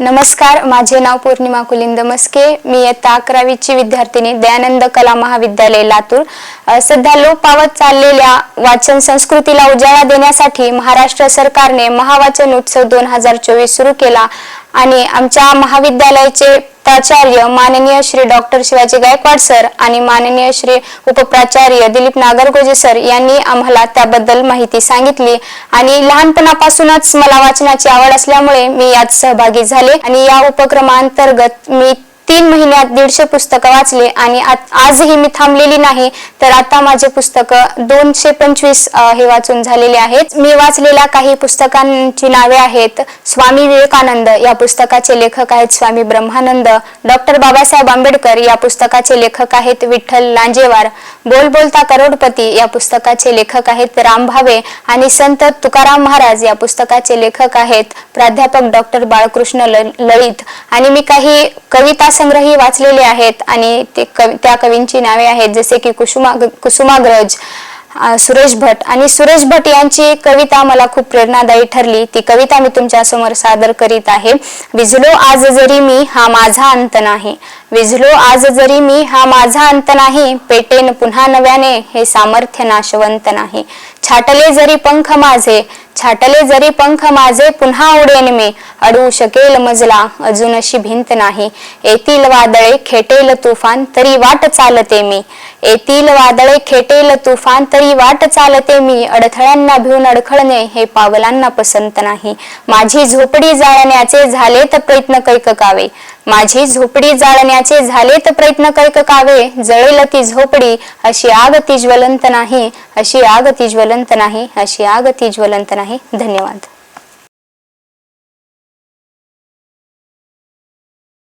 नमस्कार माझे नाव पौर्णिमा कुलिंद मस्के. मी इयत्ता अकरावीची विद्यार्थिनी दयानंद कला महाविद्यालय लातूर. सध्या लोप पावत चाललेल्या वाचन संस्कृतीला उजाळा देण्यासाठी महाराष्ट्र सरकारने महावाचन उत्सव दोन हजार चोवीस सुरू केला. आणि आमच्या महाविद्यालयाचे प्राचार्य माननीय श्री डॉक्टर शिवाजी गायकवाड सर आणि माननीय श्री उपप्राचार्य दिलीप नागरगोजे सर यांनी आम्हाला त्याबद्दल माहिती सांगितली. आणि लहानपणापासूनच मला वाचनाची आवड असल्यामुळे मी यात सहभागी झाले आणि या उपक्रमांतर्गत मी तीन महिन्यात दीडशे पुस्तकं वाचले आणि आजही मी थांबलेली नाही तर आता माझे पुस्तकं दोनशे पंचवीस हे वाचून झालेले आहेत. मी वाचलेल्या काही पुस्तकांची नावे आहेत स्वामी विवेकानंद या पुस्तकाचे लेखक आहेत स्वामी ब्रह्मानंद डॉक्टर बाबासाहेब आंबेडकर या पुस्तकाचे लेखक आहेत विठ्ठल लांजेवार बोल बोलता करोडपती या पुस्तकाचे लेखक आहेत राम भावे आणि संत तुकाराम महाराज या पुस्तकाचे लेखक आहेत प्राध्यापक डॉक्टर बाळकृष्ण ल- लळित आणि मी काही कविता संग्रही वाचलेले आहेत आणि ते कवि- त्या कवींची नावे आहेत जसे की कुसुमा कुसुमाग्रज सुरेश भट. आणि सुरेश भट यांची कविता मला खूप प्रेरणादायी ठरली. ती कविता मी तुमच्यासमोर सादर करीत आहे. विझलो आज जरी मी हा माझा अंत नाही. विझलो आज जरी मी हा माझा अंत नाही. पेटेन पुन्हा नव्याने हे सामर्थ्य नाशवंत नाही. छाटले जरी पंख माझे छाटले जरी पंख माझे पुन्हा उडेन मी. अडवू शकेल मजला अजून अशी भिंत नाही. येतील वादळे खेटेल तुफान तरी वाट चालते मी. येतील वादळे खेटेल तुफान तरी वाट चालते मी. अडथळ्यांना भिवून अडखळणे हे पावलांना पसंत नाही. माझी झोपडी जाळण्याचे झाले तर प्रयत्न कैककावे. माझी झोपडी जाळण्याचे झाले तर प्रयत्न कैककावे. जळेल ती झोपडी अशी आग ती ज्वलंत नाही. अशी आग ती ज्वलंत नाही. अशी आग ती ज्वलंत नाही. आहे. धन्यवाद.